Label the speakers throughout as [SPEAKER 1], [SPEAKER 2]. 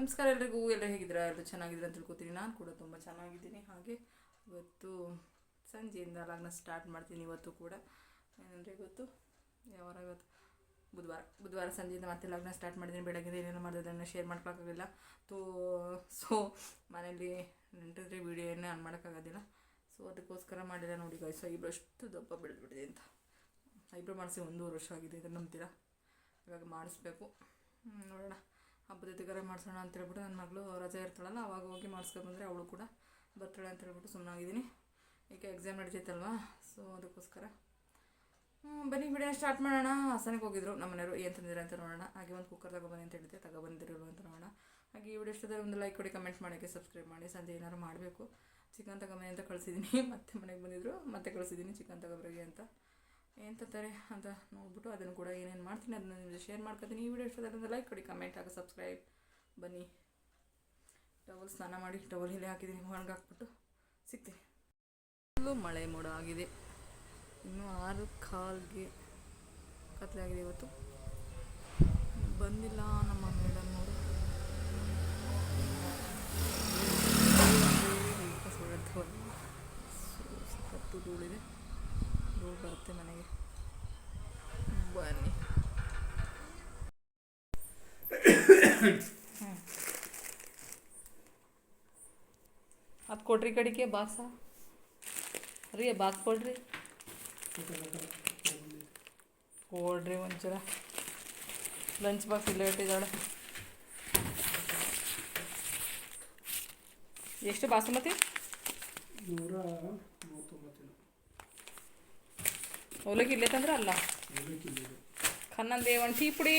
[SPEAKER 1] ನಮಸ್ಕಾರ ಎಲ್ರಿಗೂ, ಎಲ್ಲರೂ ಹೇಗಿದ್ದೀರಾ? ಎಲ್ಲರೂ ಚೆನ್ನಾಗಿದ್ದೀರಾ ಅಂತ ತಿಳ್ಕೊತೀನಿ. ನಾನು ಕೂಡ ತುಂಬ ಚೆನ್ನಾಗಿದ್ದೀನಿ. ಹಾಗೆ ಇವತ್ತು ಸಂಜೆಯಿಂದ ಲಗ್ನ ಸ್ಟಾರ್ಟ್ ಮಾಡ್ತೀನಿ ಇವತ್ತು ಕೂಡ. ಏನಂದರೆ ಇವತ್ತು ಯಾವಾರ ಇವತ್ತು? ಬುಧವಾರ. ಬುಧವಾರ ಸಂಜೆಯಿಂದ ಮತ್ತೆ ಲಗ್ನ ಸ್ಟಾರ್ಟ್ ಮಾಡಿದ್ದೀನಿ ಬೆಳಗ್ಗೆ ಏನೇನು ಮಾಡೋದನ್ನು ಶೇರ್ ಮಾಡ್ಕೊಳಕ್ಕಾಗಿಲ್ಲ. ತೋ ಸೊ ಮನೇಲಿ ನೆಂಟಿದ್ರೆ ವೀಡಿಯೋ ಏನೇ ಆನ್ ಮಾಡೋಕ್ಕಾಗೋದಿಲ್ಲ. ಸೊ ಅದಕ್ಕೋಸ್ಕರ ಮಾಡಿಲ್ಲ ನೋಡಿ ಗಾಯ್ಸ್ ಐಬ್ರೋ ಎಷ್ಟು ದಪ್ಪ ಬೆಳೆದ್ಬಿಟ್ಟಿದೆ ಅಂತ. ಐಬ್ರೋ ಮಾಡಿಸಿ ಒಂದೂವರೆ ವರ್ಷ ಆಗಿದೆ. ಇದನ್ನು ನಂಬ್ತೀರಾ? ಇವಾಗ ಮಾಡಿಸ್ಬೇಕು. ನೋಡೋಣ. ಹಬ್ಬದ ಜೊತೆಗಾರ ಮಾಡಿಸೋಣ ಅಂತ ಹೇಳ್ಬಿಟ್ಟು ನನ್ನ ಮಗಳು ರಜೆ ಇರ್ತಾಳಲ್ಲ, ಅವಾಗ ಹೋಗಿ ಮಾಡಿಸ್ಕೊಬಂದ್ರೆ ಅವಳು ಕೂಡ ಬರ್ತಾಳೆ ಅಂತ ಹೇಳ್ಬಿಟ್ಟು ಸುಮ್ಮನಾಗಿದ್ದೀನಿ ಈಗ ಎಕ್ಸಾಮ್ ನಡೀತೈತಲ್ವಾ? ಸೊ ಅದಕ್ಕೋಸ್ಕರ. ಬನ್ನಿ ವಿಡಿಯೋ ಸ್ಟಾರ್ಟ್ ಮಾಡೋಣ. ಹಾಸನಕ್ಕೆ ಹೋಗಿದ್ರು. ನಮ್ಮ ಮನೆಯವರು ಏನು ತಂದಿದ್ದಾರೆ ಅಂತ ನೋಡೋಣ. ಹಾಗೆ ಒಂದು ಕುಕ್ಕರ್ ತಗೊಬನ್ನಿ ಅಂತ ಹೇಳಿದ್ದೆ. ತಗೊಬಂದಿರಲ್ವ ಅಂತ ನೋಡೋಣ. ಹಾಗೆ ಈ ವಿಡಿಯೋ ಇಷ್ಟದಲ್ಲಿ ಒಂದು ಲೈಕ್ ಕೊಡಿ ಕಮೆಂಟ್ ಮಾಡೋಕ್ಕೆ ಸಬ್ಸ್ಕ್ರೈಬ್ ಮಾಡಿ. ಸಂಜೆ ಏನಾರು ಮಾಡಬೇಕು. ಚಿಕನ್ ಗಮನ ಅಂತ ಕಳಿಸಿದ್ದೀನಿ ಮತ್ತೆ ಮನೆಗೆ ಬಂದಿದ್ರು. ಮತ್ತೆ ಕಳಿಸಿದ್ದೀನಿ ಚಿಕನ್ ತಗೊಬ್ರಿಗೆ ಅಂತ. ಏನು ಅಂತ ನೋಡ್ಬಿಟ್ಟು ಅದನ್ನು ಕೂಡ ಏನೇನು ಮಾಡ್ತೀನಿ ಅದನ್ನ ನಿಮಗೆ ಶೇರ್ ಮಾಡ್ಕೊತೀನಿ ಈ ವಿಡಿಯೋ ಇಷ್ಟ ಲೈಕ್ ಕೊಡಿ ಕಮೆಂಟ್ ಹಾಕಿ ಸಬ್ಸ್ಕ್ರೈಬ್ ಬನ್ನಿ ಟವಲ್ ಸ್ನಾನ ಮಾಡಿ ಟವಲ್ ಇಲ್ಲಿ ಹಾಕಿದ್ದೀನಿ ಒಣಗಾಕ್ಬಿಟ್ಟು ಸಿಗ್ತೀನಿ ಫುಲ್ಲು ಮಳೆ ಮೋಡ ಆಗಿದೆ ಇನ್ನು ಆರು ಕಾಲ್ಗೆ ಕತ್ಲೆ ಆಗಿದೆ ಇವತ್ತು ಬಂದಿಲ್ಲ ನಮ್ಮ ಮೇಡಮ್ ಅವರು ಸಖತ್ತು ಧೂಳಿದೆ ಧೂಳು ಬರುತ್ತೆ ನನಗೆ ಬನ್ನಿ. ಅದು ಕೊಡ್ರಿ ಕಡೆಗೆ ಬಾಕ್ಸ. ರೀ ಬಾಕ್ಸ್ ಕೊಡ್ರಿ. ಕೊಡ್ರಿ ಒಂಚೂರ. ಲಂಚ್ ಬಾಕ್ಸ್ ಇಲ್ಲೇ ಇಟ್ಟಿದ್ದಾಳೆ. ಎಷ್ಟು ಬಾಸುಮತಿ?
[SPEAKER 2] ನೂರ ಮೂವತ್ತೊಂಬತ್ತು.
[SPEAKER 1] ಅವಲಕ್ಕಿ ಇಲ್ಲೇ ತಂದ್ರೆ ಅಲ್ಲ. ಕನ್ನಂದೇ ಒಂದು ಟೀ ಪುಡಿ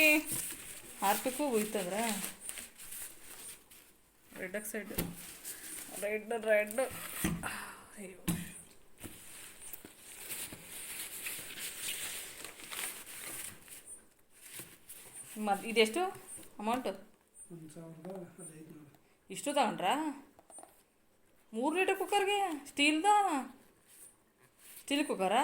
[SPEAKER 1] ಹಾರ್ಪಿಕ್ಕು ಹೋಯ್ತಂದ್ರೆ ರೆಡ್ ಸೈಡ್ ರೆಡ್ ರೆಡ್ ಅಯ್ಯೋ. ಮತ್ತು ಇದೆಷ್ಟು ಅಮೌಂಟು ಇಷ್ಟು ತಗೊಂಡ್ರಾ? ಮೂರು ಲೀಟರ್ ಕುಕ್ಕರ್ಗೆ ಸ್ಟೀಲ್ದ ಸ್ಟೀಲ್ ಕುಕ್ಕರಾ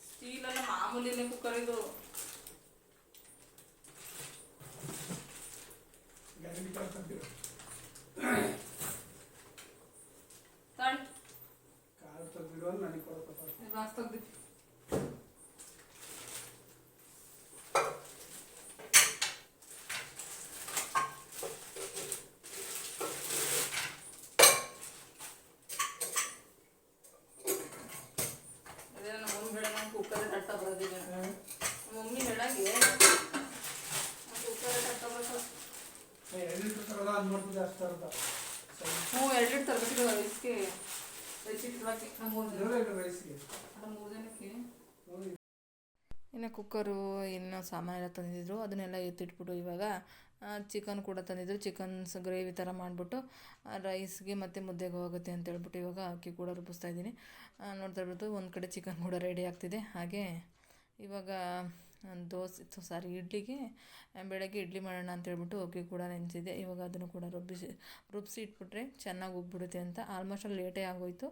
[SPEAKER 1] ಸ್ಟೀಲ್ ಅಲ್ಲ ಮಾಮೂಲಿನೇ ಕುಕ್ಕರ್ ಇದು.
[SPEAKER 2] ಗ್ಯಾರಂಟಿ ಕಾರ್ಡ್ ತಂದಿರೋ
[SPEAKER 1] ತಾಳಿ
[SPEAKER 2] ಕಾರ್ಡ್ ತಂದಿರೋ ನನಗೆ ಕೊಡಪ್ಪ
[SPEAKER 1] ಬಾಸ್ ತೆಗ್ದಿತ್ತು ಅದೇ ನಮ್ಮ ಮಮ್ಮಿ ಹೇಳಂಗೆ ಕುಕ್ಕರ್ ತಟ್ಟ ಬರೋದಿಲ್ಲ ನಮ್ಮ ಮಮ್ಮಿ ಹೇಳಂಗೆ ಕುಕ್ಕರ್ ತಟ್ಟ ಬರೋದು
[SPEAKER 2] ಎರಡು ಮಾಡ್ತದೆ ಅಷ್ಟು ಅರ್ಧ
[SPEAKER 1] ಹ್ಞೂ ಎರಡು ಲೀಟರ್ ರೈಸ್ಗೆ ರೈಸ್ ಇಟ್ಕೊಳಕ್ಕೆ ನಮ್ಮ ಮೂರು
[SPEAKER 2] ರೈಸ್ಗೆ
[SPEAKER 1] ನಮ್ಮ ಮೂರು ಜನಕ್ಕೆ.
[SPEAKER 2] ನೋಡಿ
[SPEAKER 1] ಇನ್ನು ಕುಕ್ಕರು ಇನ್ನು ಸಾಮಾನೆಲ್ಲ ತಂದಿದ್ರು. ಅದನ್ನೆಲ್ಲ ಎತ್ತಿಟ್ಬಿಟ್ಟು ಇವಾಗ ಚಿಕನ್ ಕೂಡ ತಂದಿದ್ರು. ಚಿಕನ್ಸ್ ಗ್ರೇವಿ ಥರ ಮಾಡಿಬಿಟ್ಟು ರೈಸ್ಗೆ ಮತ್ತು ಮುದ್ದೆಗೆ ಹೋಗುತ್ತೆ ಅಂತ ಹೇಳ್ಬಿಟ್ಟು ಇವಾಗ ಅಕ್ಕಿ ಕೂಡ ರುಬ್ಬಿಸ್ತಾ ಇದ್ದೀನಿ. ನೋಡ್ತಾ ಇರ್ಬೋದು ಒಂದು ಕಡೆ ಚಿಕನ್ ಕೂಡ ರೆಡಿ ಆಗ್ತಿದೆ. ಹಾಗೆ ಇವಾಗ ದೋಸೆ ಸಾರಿ ಇಡ್ಲಿಗೆ ಬೆಳಗ್ಗೆ ಇಡ್ಲಿ ಮಾಡೋಣ ಅಂತ ಹೇಳ್ಬಿಟ್ಟು ಅಕ್ಕಿ ಕೂಡ ನೆನೆಸಿದ್ದೆ ಇವಾಗ ಅದನ್ನು ಕೂಡ ರುಬ್ಬಿಸಿ ರುಬ್ಬಿಸಿ ಇಟ್ಬಿಟ್ರೆ ಚೆನ್ನಾಗಿ ಉಬ್ಬಿಡುತ್ತೆ ಅಂತ. ಆಲ್ಮೋಸ್ಟ್ ಅಲ್ಲಿ ಲೇಟೇ ಆಗೋಯ್ತು.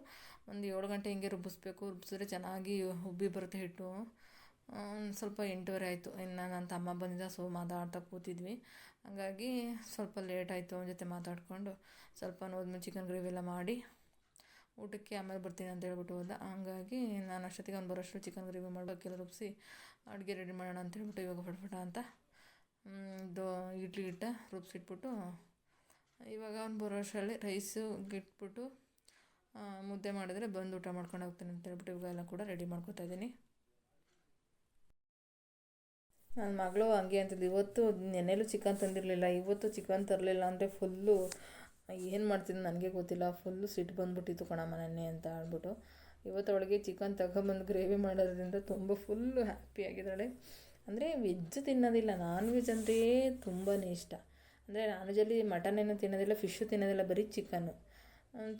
[SPEAKER 1] ಒಂದು ಏಳು ಗಂಟೆ ಹಿಂಗೆ ರುಬ್ಬಿಸ್ಬೇಕು. ರುಬ್ಬಿಸಿದ್ರೆ ಚೆನ್ನಾಗಿ ಉಬ್ಬಿ ಬರುತ್ತೆ ಹಿಟ್ಟು. ಒಂದು ಸ್ವಲ್ಪ ಎಂಟೂವರೆ ಆಯಿತು. ಇನ್ನು ನನ್ನ ತಮ್ಮ ಬಂದಿದ್ದ, ಸೊ ಮಾತಾಡ್ತಾ ಕೂತಿದ್ವಿ. ಹಾಗಾಗಿ ಸ್ವಲ್ಪ ಲೇಟ್ ಆಯಿತು ಅವನ ಜೊತೆ ಮಾತಾಡಿಕೊಂಡು. ಸ್ವಲ್ಪ ಹೋದ್ಮೇಲೆ ಚಿಕನ್ ಗ್ರೇವಿ ಎಲ್ಲ ಮಾಡಿ ಊಟಕ್ಕೆ ಆಮೇಲೆ ಬರ್ತೀನಿ ಅಂತ ಹೇಳ್ಬಿಟ್ಟು ಹೋದ. ಹಂಗಾಗಿ ನಾನು ಅಷ್ಟೊತ್ತಿಗೆ ಅವ್ನು ಬರೋಷ್ಟು ಚಿಕನ್ ಗ್ರೇವಿ ಮಾಡೋಕ್ಕೆಲ್ಲ ರುಬ್ಬಿಸಿ ಅಡುಗೆ ರೆಡಿ ಮಾಡೋಣ ಅಂತ ಹೇಳ್ಬಿಟ್ಟು ಇವಾಗ ಫಟ್ಫಟ ಅಂತ ಇದು ಇಡ್ಲಿ ಹಿಟ್ಟ ರುಬ್ಬಿಸಿಟ್ಬಿಟ್ಟು ಇವಾಗ ಅವ್ನು ಬರೋ ಅಷ್ಟರಲ್ಲಿ ರೈಸು ಇಟ್ಬಿಟ್ಟು ಮುದ್ದೆ ಮಾಡಿದ್ರೆ ಬಂದು ಊಟ ಮಾಡ್ಕೊಂಡು ಹೋಗ್ತಾನೆ ಅಂತ ಹೇಳ್ಬಿಟ್ಟು ಇವಾಗ ಎಲ್ಲ ಕೂಡ ರೆಡಿ ಮಾಡ್ಕೊತಾ ಇದ್ದೀನಿ. ನನ್ನ ಮಗಳು ಹಂಗೆ ಅಂತಿದ್ದು ಇವತ್ತು ನೆನೆಯಲ್ಲೂ ಚಿಕನ್ ತಂದಿರಲಿಲ್ಲ, ಇವತ್ತು ಚಿಕನ್ ತರಲಿಲ್ಲ ಅಂದರೆ ಫುಲ್ಲು ಏನು ಮಾಡ್ತೀನಿ ನನಗೆ ಗೊತ್ತಿಲ್ಲ ಫುಲ್ಲು ಸಿಟ್ಟು ಬಂದ್ಬಿಟ್ಟಿತ್ತು ಕಣಮ್ಮ ನೆನ್ನೆ ಅಂತ ಹೇಳ್ಬಿಟ್ಟು ಇವತ್ತು ಅವಳಿಗೆ ಚಿಕನ್ ತಗೊಂಬಂದು ಗ್ರೇವಿ ಮಾಡೋದ್ರಿಂದ ತುಂಬ ಫುಲ್ಲು ಹ್ಯಾಪಿ ಆಗಿದ್ದಾಳೆ. ಅಂದರೆ ವೆಜ್ ತಿನ್ನೋದಿಲ್ಲ ನಾನ್ ವೆಜ್ ಅಂದರೆ ತುಂಬಾ ಇಷ್ಟ. ಅಂದರೆ ನಾನ್ ವೆಜ್ಜಲ್ಲಿ ಮಟನ್ ಏನೂ ತಿನ್ನೋದಿಲ್ಲ ಫಿಶು ತಿನ್ನೋದಿಲ್ಲ, ಬರೀ ಚಿಕನ್ನು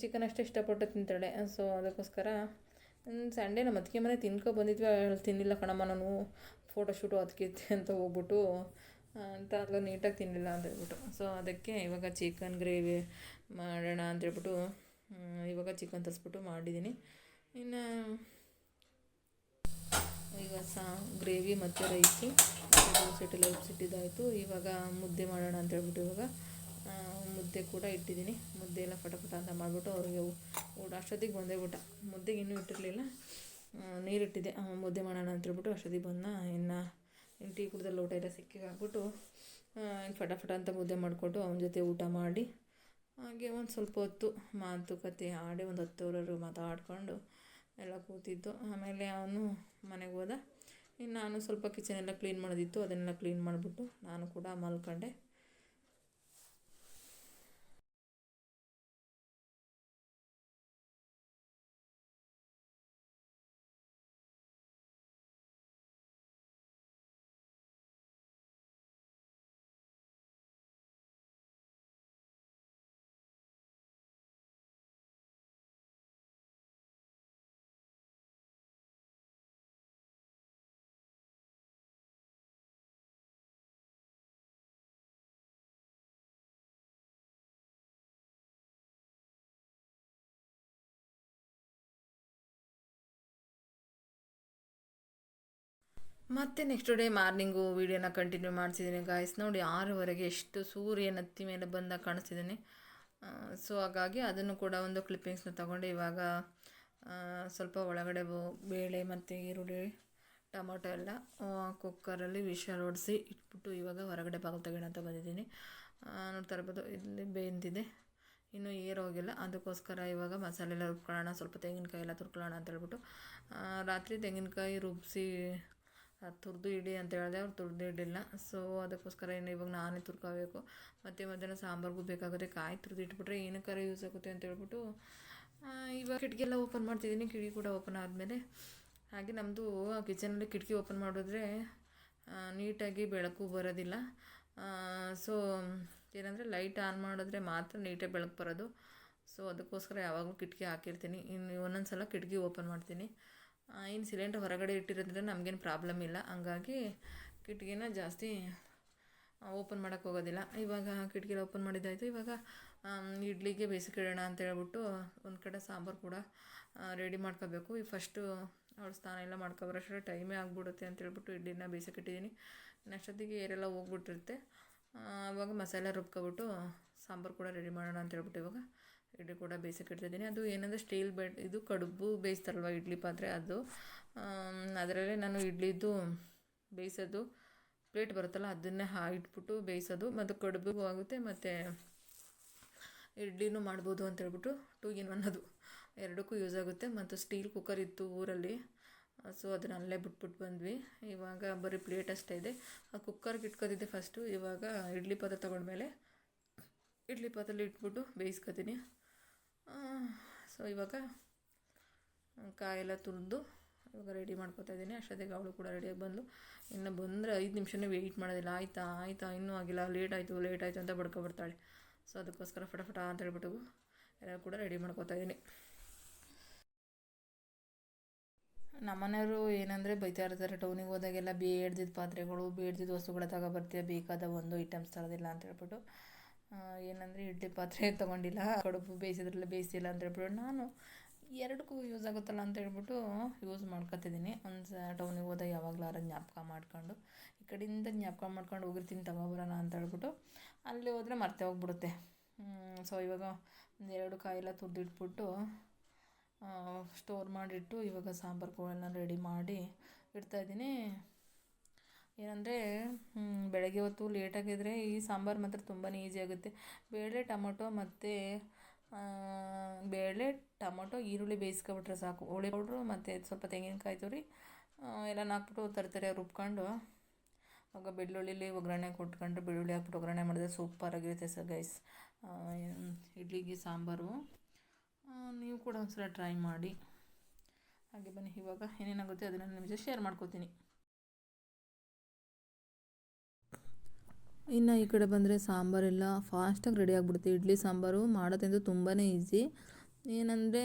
[SPEAKER 1] ಚಿಕನ್ ಅಷ್ಟೇ ಇಷ್ಟಪಟ್ಟು ತಿಂತಾಳೆ. ಸೊ ಅದಕ್ಕೋಸ್ಕರ ಸಂಡೇ ನಮ್ಮ ಅತ್ತಿಗೆ ಮನೆ ತಿನ್ಕೊ ಬಂದಿದ್ವಿ ತಿನ್ನಿಲ್ಲ ಕಣಮ್ಮ ನಾನು ಫೋಟೋ ಶೂಟು ಅದಕ್ಕೆ ಅಂತ ಹೋಗ್ಬಿಟ್ಟು ಅಂತ ಅದು ನೀಟಾಗಿ ತಿನ್ನಲಿಲ್ಲ ಅಂತ ಹೇಳ್ಬಿಟ್ಟು. ಸೊ ಅದಕ್ಕೆ ಇವಾಗ ಚಿಕನ್ ಗ್ರೇವಿ ಮಾಡೋಣ ಅಂತ ಹೇಳ್ಬಿಟ್ಟು ಹ್ಮ್, ಇವಾಗ ಚಿಕನ್ ತರಿಸ್ಬಿಟ್ಟು ಮಾಡಿದ್ದೀನಿ. ಇನ್ನು ಈಗ ಸಾ ಗ್ರೇವಿ ಮತ್ತು ರೈಸು ಸೆಟೆಲ್ಲ ಉಪ್ಸಿಟ್ಟಿದ್ದಾಯಿತು ಇವಾಗ ಮುದ್ದೆ ಮಾಡೋಣ ಅಂತ ಹೇಳ್ಬಿಟ್ಟು ಇವಾಗ ಮುದ್ದೆ ಕೂಡ ಇಟ್ಟಿದ್ದೀನಿ. ಮುದ್ದೆ ಎಲ್ಲ ಫಟಫಟ ಅಂತ ಮಾಡಿಬಿಟ್ಟು ಅವ್ರಿಗೆ ಊಟ ಅಷ್ಟೊತ್ತಿಗೆ ಬಂದೇ ಊಟ. ಮುದ್ದೆಗೆ ಇನ್ನೂ ಇಟ್ಟಿರಲಿಲ್ಲ. ನೀರಿಟ್ಟಿದ್ದೆ. ಮುದ್ದೆ ಮಾಡೋಣ ಅಂತ ಹೇಳ್ಬಿಟ್ಟು ಅಷ್ಟೊತ್ತಿಗೆ ಬಂದ. ಇನ್ನು ಟೀ ಕುಡ್ದ ಲೋಟ ಎಲ್ಲ ಸಿಕ್ಕಿ ಹಾಕ್ಬಿಟ್ಟು ಫಟಾಫಟ ಅಂತ ಮುದ್ದೆ ಮಾಡಿಕೊಟ್ಟು ಅವನ ಜೊತೆ ಊಟ ಮಾಡಿ, ಹಾಗೆ ಒಂದು ಸ್ವಲ್ಪ ಹೊತ್ತು ಮಾತುಕತೆ ಆಡಿ ಒಂದು ಹತ್ತುವರೆವರೆಗೂ ಮಾತಾಡ್ಕೊಂಡು ಎಲ್ಲ ಕೂತಿದ್ದು. ಆಮೇಲೆ ಅವನು ಮನೆಗೆ ಹೋದ. ಇನ್ನು ನಾನು ಸ್ವಲ್ಪ ಕಿಚನ್ ಎಲ್ಲ ಕ್ಲೀನ್ ಮಾಡೋದಿತ್ತು, ಅದನ್ನೆಲ್ಲ ಕ್ಲೀನ್ ಮಾಡಿಬಿಟ್ಟು ನಾನು ಕೂಡ ಮಲ್ಕೊಂಡೆ. ಮತ್ತೆ ನೆಕ್ಸ್ಟ್ ಡೇ ಮಾರ್ನಿಂಗು ವೀಡಿಯೋನ ಕಂಟಿನ್ಯೂ ಮಾಡ್ತಿದ್ದೀನಿ ಗಾಯ್ಸ್ ನೋಡಿ, ಆರೂವರೆಗೆ ಎಷ್ಟು ಸೂರ್ಯನ ಹತ್ತಿ ಮೇಲೆ ಬಂದ ಕಾಣಿಸ್ತಿದ್ದೀನಿ ಸೊ ಹಾಗಾಗಿ ಅದನ್ನು ಕೂಡ ಒಂದು ಕ್ಲಿಪ್ಪಿಂಗ್ಸ್ನ ತಗೊಂಡು ಇವಾಗ ಸ್ವಲ್ಪ ಒಳಗಡೆ ಬೇಳೆ ಮತ್ತು ಈರುಳ್ಳಿ, ಟೊಮೊಟೊ ಎಲ್ಲ ಕುಕ್ಕರಲ್ಲಿ ವಿಷಲ್ ಹೊಡಿಸಿ ಇಟ್ಬಿಟ್ಟು ಇವಾಗ ಹೊರಗಡೆ ಬಾಗಿಲು ತೆಗೋಣ ಅಂತ ಬಂದಿದ್ದೀನಿ. ನೋಡ್ತಾ ಇರ್ಬೋದು, ಇಲ್ಲಿ ಬೆಂದಿದೆ. ಇನ್ನೂ ಏರೋಗಿಲ್ಲ ಅದಕ್ಕೋಸ್ಕರ ಇವಾಗ ಮಸಾಲೆ ಎಲ್ಲ ರುಬ್ಕೊಳ್ಳೋಣ, ಸ್ವಲ್ಪ ತೆಂಗಿನಕಾಯಿ ಎಲ್ಲ ತುರ್ಕೊಳ್ಳೋಣ ಅಂತ ಹೇಳ್ಬಿಟ್ಟು ರಾತ್ರಿ ತೆಂಗಿನಕಾಯಿ ರುಬ್ಬಿಸಿ ತುರಿದು ಇಡಿ ಅಂತ ಹೇಳಿದೆ ಅವ್ರು ತುರಿದು ಇಡಿಲ್ಲ ಸೊ ಅದಕ್ಕೋಸ್ಕರ ಏನು ಇವಾಗ ನಾನೇ ತುರ್ಕೋಬೇಕು. ಮತ್ತು ಮಧ್ಯಾಹ್ನ ಸಾಂಬಾರಿಗೂ ಬೇಕಾಗುತ್ತೆ ಕಾಯಿ ತುರಿದು ಇಟ್ಬಿಟ್ರೆ ಏನಕ್ಕಾರ ಯೂಸ್ ಆಗುತ್ತೆ ಅಂತ ಹೇಳ್ಬಿಟ್ಟು ಇವಾಗ ಕಿಟಕಿ ಎಲ್ಲ ಓಪನ್ ಮಾಡ್ತಿದ್ದೀನಿ. ಕಿಟಕಿ ಕೂಡ ಓಪನ್ ಆದಮೇಲೆ. ಹಾಗೆ ನಮ್ಮದು ಕಿಚನಲ್ಲಿ ಕಿಟಕಿ ಓಪನ್ ಮಾಡಿದ್ರೆ ನೀಟಾಗಿ ಬೆಳಕು ಬರೋದಿಲ್ಲ. ಸೊ ಏನಂದರೆ ಲೈಟ್ ಆನ್ ಮಾಡಿದ್ರೆ ಮಾತ್ರ ನೀಟಾಗಿ ಬೆಳಕು ಬರೋದು. ಸೊ ಅದಕ್ಕೋಸ್ಕರ ಯಾವಾಗಲೂ ಕಿಟಕಿ ಹಾಕಿರ್ತೀನಿ. ಇನ್ನು ಒಂದೊಂದು ಸಲ ಕಿಟಕಿ ಓಪನ್ ಮಾಡ್ತೀನಿ. ಇನ್ನು ಸಿಲಿಂಡರ್ ಹೊರಗಡೆ ಇಟ್ಟಿರೋದ್ರೆ ನಮಗೇನು ಪ್ರಾಬ್ಲಮ್ ಇಲ್ಲ. ಹಂಗಾಗಿ ಕಿಟಕಿನ ಜಾಸ್ತಿ ಓಪನ್ ಮಾಡೋಕ್ಕೆ ಹೋಗೋದಿಲ್ಲ. ಇವಾಗ ಕಿಟಕಿಲಿ ಓಪನ್ ಮಾಡಿದ್ದಾಯಿತು. ಇವಾಗ ಇಡ್ಲಿಗೆ ಬೇಯಿಸಿಕಿಡೋಣ ಅಂತ ಹೇಳ್ಬಿಟ್ಟು ಒಂದು ಕಡೆ ಸಾಂಬಾರು ಕೂಡ ರೆಡಿ ಮಾಡ್ಕೋಬೇಕು. ಈ ಫಸ್ಟು ಅವಳು ಸ್ನಾನ ಎಲ್ಲ ಮಾಡ್ಕೊಬರೋಷ್ಟೇ ಟೈಮೇ ಆಗಿಬಿಡುತ್ತೆ ಅಂತ ಹೇಳ್ಬಿಟ್ಟು ಇಡ್ಲಿನ ಬೇಯಿಸೋಕ್ಕಿಟ್ಟಿದ್ದೀನಿ ನೆಕ್ಸ್ಟೊತ್ತಿಗೆ ಏರೆಲ್ಲ ಹೋಗ್ಬಿಟ್ಟಿರುತ್ತೆ. ಆವಾಗ ಮಸಾಲೆ ರುಬ್ಕೊಬಿಟ್ಟು ಸಾಂಬಾರು ಕೂಡ ರೆಡಿ ಮಾಡೋಣ ಅಂತ ಹೇಳ್ಬಿಟ್ಟು ಇವಾಗ ಇಡ್ಲಿ ಕೂಡ ಬೇಯಿಸಕ್ಕಿಡ್ತಿದ್ದೀನಿ ಅದು ಏನಂದರೆ ಸ್ಟೀಲ್ ಬೆ ಇದು ಕಡುಬು ಬೇಯಿಸ್ತಾರಲ್ವ ಇಡ್ಲಿ ಪಾತ್ರೆ ಅದು. ಅದರಲ್ಲೇ ನಾನು ಇಡ್ಲಿದು ಬೇಯಿಸೋದು. ಪ್ಲೇಟ್ ಬರುತ್ತಲ್ಲ ಅದನ್ನೇ ಹಾ ಇಟ್ಬಿಟ್ಟು ಬೇಯಿಸೋದು. ಮತ್ತು ಕಡುಬಿಗೂ ಆಗುತ್ತೆ, ಮತ್ತು ಇಡ್ಲಿನೂ ಮಾಡ್ಬೋದು ಅಂತ ಹೇಳ್ಬಿಟ್ಟು ಟೂ ಇನ್ ಒನ್ ಅದು. ಎರಡಕ್ಕೂ ಯೂಸ್ ಆಗುತ್ತೆ. ಮತ್ತು ಸ್ಟೀಲ್ ಕುಕ್ಕರ್ ಇತ್ತು ಊರಲ್ಲಿ. ಸೊ ಅದನ್ನ ಅಲ್ಲೇ ಬಿಟ್ಬಿಟ್ಟು ಬಂದ್ವಿ. ಇವಾಗ ಬರೀ ಪ್ಲೇಟ್ ಅಷ್ಟೇ ಇದೆ. ಆ ಕುಕ್ಕರ್ಗೆ ಇಟ್ಕೋತಿದ್ದೆ ಫಸ್ಟು ಇವಾಗ ಇಡ್ಲಿ ಪಾತ್ರೆ ತೊಗೊಂಡ್ಮೇಲೆ ಇಡ್ಲಿ ಪಾತ್ರೆಲಿ ಇಟ್ಬಿಟ್ಟು ಬೇಯಿಸ್ಕೊತೀನಿ. ಸೊ ಇವಾಗ ಕಾಯೆಲ್ಲ ತುರಿದು ಇವಾಗ ರೆಡಿ ಮಾಡ್ಕೊತಾ ಇದ್ದೀನಿ. ಅಷ್ಟೊತ್ತಿಗೆ ಅವಳು ಕೂಡ ರೆಡಿಯಾಗಿ ಬಂದು ಇನ್ನು ಬಂದರೆ ಐದು ನಿಮಿಷನೇ ವೆಯ್ಟ್ ಮಾಡೋದಿಲ್ಲ. ಆಯಿತಾ ಆಯಿತಾ, ಇನ್ನೂ ಆಗಿಲ್ಲ. ಲೇಟ್ ಆಯಿತು ಲೇಟ್ ಆಯಿತು ಅಂತ ಬಡ್ಕೊಬರ್ತಾಳೆ ಸೊ ಅದಕ್ಕೋಸ್ಕರ ಫಟಾಫಟ ಅಂತ ಹೇಳ್ಬಿಟ್ಟು ಎಲ್ಲ ಕೂಡ ರೆಡಿ ಮಾಡ್ಕೊತಾ ಇದ್ದೀನಿ. ನಮ್ಮನೆಯವರು ಏನಂದರೆ ಬೈತಾ ಇರ್ತಾರೆ, ಟೌನಿಗೆ ಹೋದಾಗೆಲ್ಲ ಬೇಡ್ದಿದ್ದ ಪಾತ್ರೆಗಳು ಬೇಡ್ದಿದ್ದ ವಸ್ತುಗಳ ತಗೊಬರ್ತೀಯ ಬೇಕಾದ ಒಂದು ಐಟಮ್ಸ್ ತರೋದಿಲ್ಲ ಅಂತ ಹೇಳ್ಬಿಟ್ಟು. ಏನಂದರೆ ಇಡ್ಲಿ ಪಾತ್ರೆ ತೊಗೊಂಡಿಲ್ಲ. ಕಡುಬು ಬೇಯಿಸಿದ್ರಲ್ಲ ಬೇಯಿಸಿಲ್ಲ ಅಂತ ಹೇಳ್ಬಿಟ್ಟು ನಾನು ಎರಡಕ್ಕೂ ಯೂಸ್ ಆಗುತ್ತಲ್ಲ ಅಂತ ಹೇಳ್ಬಿಟ್ಟು ಯೂಸ್ ಮಾಡ್ಕೊತಿದ್ದೀನಿ. ಒಂದು ಟೌನಿಗೆ ಹೋದಾಗ ಯಾವಾಗಲಾರ ಜ್ಞಾಪಕ ಮಾಡ್ಕೊಂಡು, ಈ ಕಡೆಯಿಂದ ಜ್ಞಾಪಕ ಮಾಡ್ಕೊಂಡು ಹೋಗಿರ್ತೀನಿ ತಗೊಬರೋಣ ಅಂತ ಹೇಳ್ಬಿಟ್ಟು ಅಲ್ಲಿ ಹೋದರೆ ಮರ್ತೆ ಹೋಗ್ಬಿಡುತ್ತೆ. ಸೊ ಇವಾಗ ಒಂದೆರಡು ಕಾಯೆಲ್ಲ ತುರಿದಿಟ್ಬಿಟ್ಟು ಸ್ಟೋರ್ ಮಾಡಿಟ್ಟು ಇವಾಗ ಸಾಂಬಾರು ಕೂಳೆಲ್ಲ ರೆಡಿ ಮಾಡಿ ಇಡ್ತಾಯಿದ್ದೀನಿ ಏನಂದರೆ ಬೆಳಗ್ಗೆ ಹೊತ್ತು ಲೇಟಾಗಿದ್ದರೆ ಈ ಸಾಂಬಾರು ಮಾತ್ರ ತುಂಬಾ ಈಸಿ ಆಗುತ್ತೆ. ಬೇಳೆ, ಟೊಮೊಟೊ ಮತ್ತು ಬೇಳೆ, ಟೊಮೊಟೊ, ಈರುಳ್ಳಿ ಬೇಯಿಸ್ಕೊಬಿಟ್ರೆ ಸಾಕು. ಹುಳಿ ಪೌಡ್ರು ಮತ್ತು ಸ್ವಲ್ಪ ತೆಂಗಿನಕಾಯಿ ತುರಿ ಎಲ್ಲ ಹಾಕ್ಬಿಟ್ಟು ತರ್ತಾರೆ ರುಬ್ಕೊಂಡು. ಆಗ ಬೆಳ್ಳುಳ್ಳಿಲಿ ಒಗ್ಗರಣೆ ಕೊಟ್ಕೊಂಡು ಬೆಳ್ಳುಳ್ಳಿ ಹಾಕ್ಬಿಟ್ಟು ಒಗ್ಗರಣೆ ಮಾಡಿದ್ರೆ ಸೂಪರಾಗಿರುತ್ತೆ ಸರ್ ಗೈಸ್ ಇಡ್ಲಿಗೆ ಸಾಂಬಾರು. ನೀವು ಕೂಡ ಒಂದ್ಸಲ ಟ್ರೈ ಮಾಡಿ. ಹಾಗೆ ಬನ್ನಿ, ಇವಾಗ ಏನೇನಾಗುತ್ತೆ ಅದನ್ನು ಜೊತೆ ಶೇರ್ ಮಾಡ್ಕೋತೀನಿ. ಇನ್ನು ಈ ಕಡೆ ಬಂದರೆ ಸಾಂಬಾರೆಲ್ಲ ಫಾಸ್ಟಾಗಿ ರೆಡಿ ಆಗಿಬಿಡುತ್ತೆ. ಇಡ್ಲಿ ಸಾಂಬಾರು ಮಾಡೋದಂತೂ ತುಂಬಾ ಈಸಿ ಏನಂದರೆ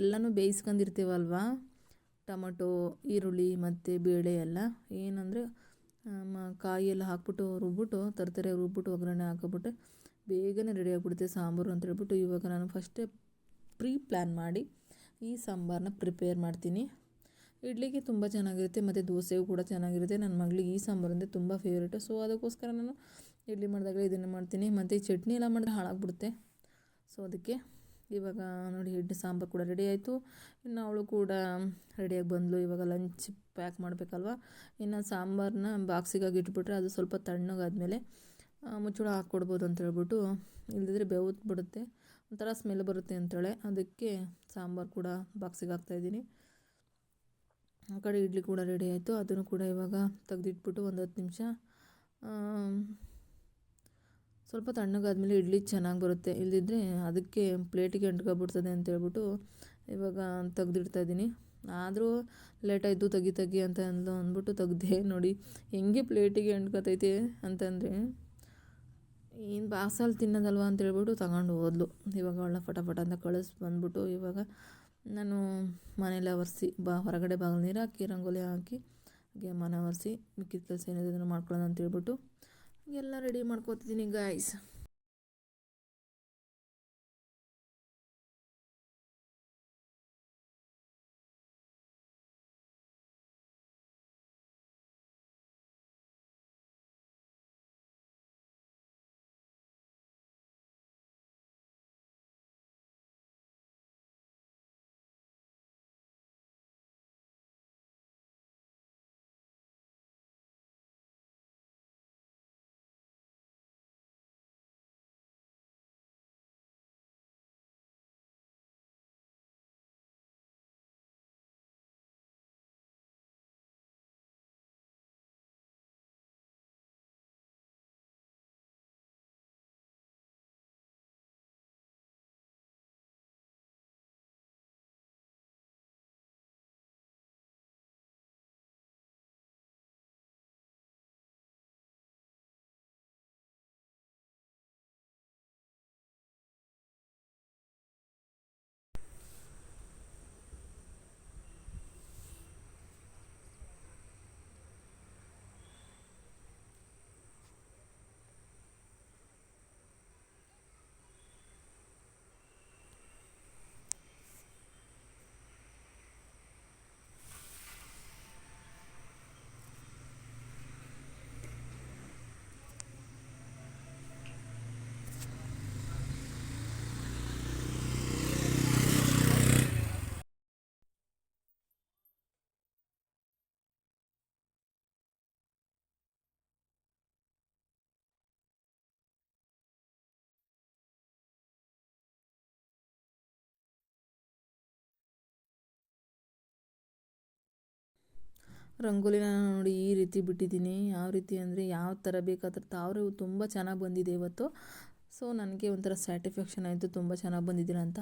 [SPEAKER 1] ಎಲ್ಲನೂ ಬೇಯಿಸ್ಕೊಂಡಿರ್ತೀವಲ್ವ? ಟೊಮೊಟೊ, ಈರುಳ್ಳಿ ಮತ್ತು ಬೇಳೆ ಎಲ್ಲ. ಏನಂದರೆ ಕಾಯಿ ಎಲ್ಲ ಹಾಕ್ಬಿಟ್ಟು ರುಬ್ಬಿಟ್ಟು ತರಕಾರಿ ರುಬ್ಬಿಟ್ಟು, ಒಗ್ಗರಣೆ ಹಾಕಿಬಿಟ್ಟು ಬೇಗನೆ ರೆಡಿ ಆಗಿಬಿಡುತ್ತೆ ಸಾಂಬಾರು ಅಂತ ಹೇಳ್ಬಿಟ್ಟು ಇವಾಗ ನಾನು ಫಸ್ಟೇ ಪ್ರೀ ಪ್ಲ್ಯಾನ್ ಮಾಡಿ ಈ ಸಾಂಬಾರನ್ನ ಪ್ರಿಪೇರ್ ಮಾಡ್ತೀನಿ. ಇಡ್ಲಿಗೆ ತುಂಬ ಚೆನ್ನಾಗಿರುತ್ತೆ, ಮತ್ತು ದೋಸೆಯೂ ಕೂಡ ಚೆನ್ನಾಗಿರುತ್ತೆ. ನನ್ನ ಮಗಳಿಗೆ ಈ ಸಾಂಬಾರು ಅಂದರೆ ತುಂಬ ಫೇವ್ರೇಟು ಸೊ ಅದಕ್ಕೋಸ್ಕರ ನಾನು ಇಡ್ಲಿ ಮಾಡಿದಾಗಲೇ ಇದನ್ನು ಮಾಡ್ತೀನಿ. ಮತ್ತು ಚಟ್ನಿ ಎಲ್ಲ ಮಾಡಿದ್ರೆ ಹಾಳಾಗ್ಬಿಡುತ್ತೆ. ಸೊ ಅದಕ್ಕೆ ಇವಾಗ ನೋಡಿ ಇಡ್ಲಿ ಸಾಂಬಾರು ಕೂಡ ರೆಡಿ ಆಯಿತು. ಇನ್ನು ಅವಳು ಕೂಡ ರೆಡಿಯಾಗಿ ಬಂದಳು ಇವಾಗ ಲಂಚ್ ಪ್ಯಾಕ್ ಮಾಡಬೇಕಲ್ವ? ಇನ್ನು ಸಾಂಬಾರನ್ನ ಬಾಕ್ಸಿಗಾಗಿ ಇಟ್ಬಿಟ್ರೆ ಅದು ಸ್ವಲ್ಪ ತಣ್ಣಗಾದಮೇಲೆ ಮುಚ್ಚಳ ಹಾಕ್ಕೊಡ್ಬೋದು ಅಂತ ಹೇಳ್ಬಿಟ್ಟು ಇಲ್ಲದಿದ್ರೆ ಬೆವತ್ ಬಿಡುತ್ತೆ. ಒಂಥರ ಸ್ಮೆಲ್ ಬರುತ್ತೆ ಅಂತೇಳೆ. ಅದಕ್ಕೆ ಸಾಂಬಾರು ಕೂಡ ಬಾಕ್ಸಿಗೆ ಹಾಕ್ತಾಯಿದ್ದೀನಿ ಆ ಕಡೆ ಇಡ್ಲಿ ಕೂಡ ರೆಡಿ ಆಯಿತು. ಅದನ್ನು ಕೂಡ ಇವಾಗ ತೆಗೆದಿಟ್ಬಿಟ್ಟು ಒಂದು ಹತ್ತು ನಿಮಿಷ ಸ್ವಲ್ಪ ತಣ್ಣಗಾದ್ಮೇಲೆ ಇಡ್ಲಿ ಚೆನ್ನಾಗಿ ಬರುತ್ತೆ. ಇಲ್ಲದಿದ್ದರೆ ಅದಕ್ಕೆ ಪ್ಲೇಟಿಗೆ ಅಂಟ್ಕೊಬಿಡ್ತದೆ ಅಂತ ಹೇಳ್ಬಿಟ್ಟು ಇವಾಗ ತೆಗ್ದಿಡ್ತಾ ಇದ್ದೀನಿ. ಆದರೂ ಲೇಟಾಯಿತು ತೆಗಿ ತೆಗಿ ಅಂತ ಅಂದು ಅಂದ್ಬಿಟ್ಟು ತೆಗ್ದೆ ನೋಡಿ ಹೆಂಗೆ ಪ್ಲೇಟಿಗೆ ಅಂಟ್ಕೊತೈತೆ ಅಂತಂದರೆ, ಏನು ಬಾಕ್ಸಲ್ಲಿ ತಿನ್ನೋದಲ್ವ ಅಂತ ಹೇಳ್ಬಿಟ್ಟು ತಗೊಂಡು ಹೋದ್ಲು. ಇವಾಗ ಅವಳ ಫಟಾಫಟ ಅಂತ ಕಳಿಸ್ ಬಂದ್ಬಿಟ್ಟು ಇವಾಗ ನಾನು ಮನೆಯೆಲ್ಲ ಒರೆಸಿ, ಬಾ, ಹೊರಗಡೆ ಬಾಗಿಲು ನೀರು ಹಾಕಿ, ರಂಗೋಲಿ ಹಾಕಿ, ಹಾಗೆ ಮನೆ ಒರೆಸಿ, ಮಿಕ್ಕಿದ ಕೆಲಸ ಏನಿದೆ ಅದನ್ನು ಮಾಡ್ಕೊಳ್ಳೋಣ ಅಂತ ಹೇಳ್ಬಿಟ್ಟು, ಎಲ್ಲ ರೆಡಿ ಮಾಡ್ಕೊತಿದ್ದೀನಿ ಗಾಯ್ಸ್ ರಂಗೋಲಿನ ನೋಡಿ ಈ ರೀತಿ ಬಿಟ್ಟಿದ್ದೀನಿ. ಯಾವ ರೀತಿ ಅಂದರೆ ಯಾವ ಥರ ಬೇಕಾದ್ರೆ ತಾವ್ರೆ ತುಂಬ ಚೆನ್ನಾಗಿ ಬಂದಿದೆ ಇವತ್ತು. ಸೊ ನನಗೆ ಒಂಥರ ಸ್ಯಾಟಿಸ್ಫ್ಯಾಕ್ಷನ್ ಆಯಿತು. ತುಂಬ ಚೆನ್ನಾಗಿ ಬಂದಿದ್ದೀರ ಅಂತ.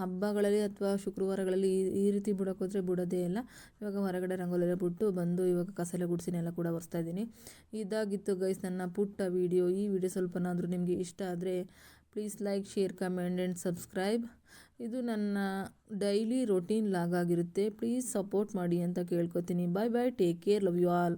[SPEAKER 1] ಹಬ್ಬಗಳಲ್ಲಿ ಅಥವಾ ಶುಕ್ರವಾರಗಳಲ್ಲಿ ಈ ರೀತಿ ಬಿಡೋಕೆ ಹೋದರೆ ಬಿಡೋದೇ ಇಲ್ಲ. ಇವಾಗ ಹೊರಗಡೆ ರಂಗೋಲೆಲ್ಲ ಬಿಟ್ಟು ಬಂದು ಇವಾಗ ಕಸಲೆ ಗುಡಿಸಿನೆಲ್ಲ ಕೂಡ ಒರೆಸ್ತಾ ಇದ್ದೀನಿ. ಇದಾಗಿತ್ತು ಗೈಸ್ ನನ್ನ ಪುಟ್ಟ ವೀಡಿಯೋ ಈ ವಿಡಿಯೋ ಸ್ವಲ್ಪನಾದರೂ ನಿಮಗೆ ಇಷ್ಟ ಆದರೆ please like share comment and subscribe ಇದು ನನ್ನ ಡೈಲಿ ರೊಟೀನ್ ಲಾಗ್ ಆಗಿರುತ್ತೆ. ಪ್ಲೀಸ್ ಸಪೋರ್ಟ್ ಮಾಡಿ ಅಂತ ಕೇಳ್ಕೊತೀನಿ. Bye bye take care love you all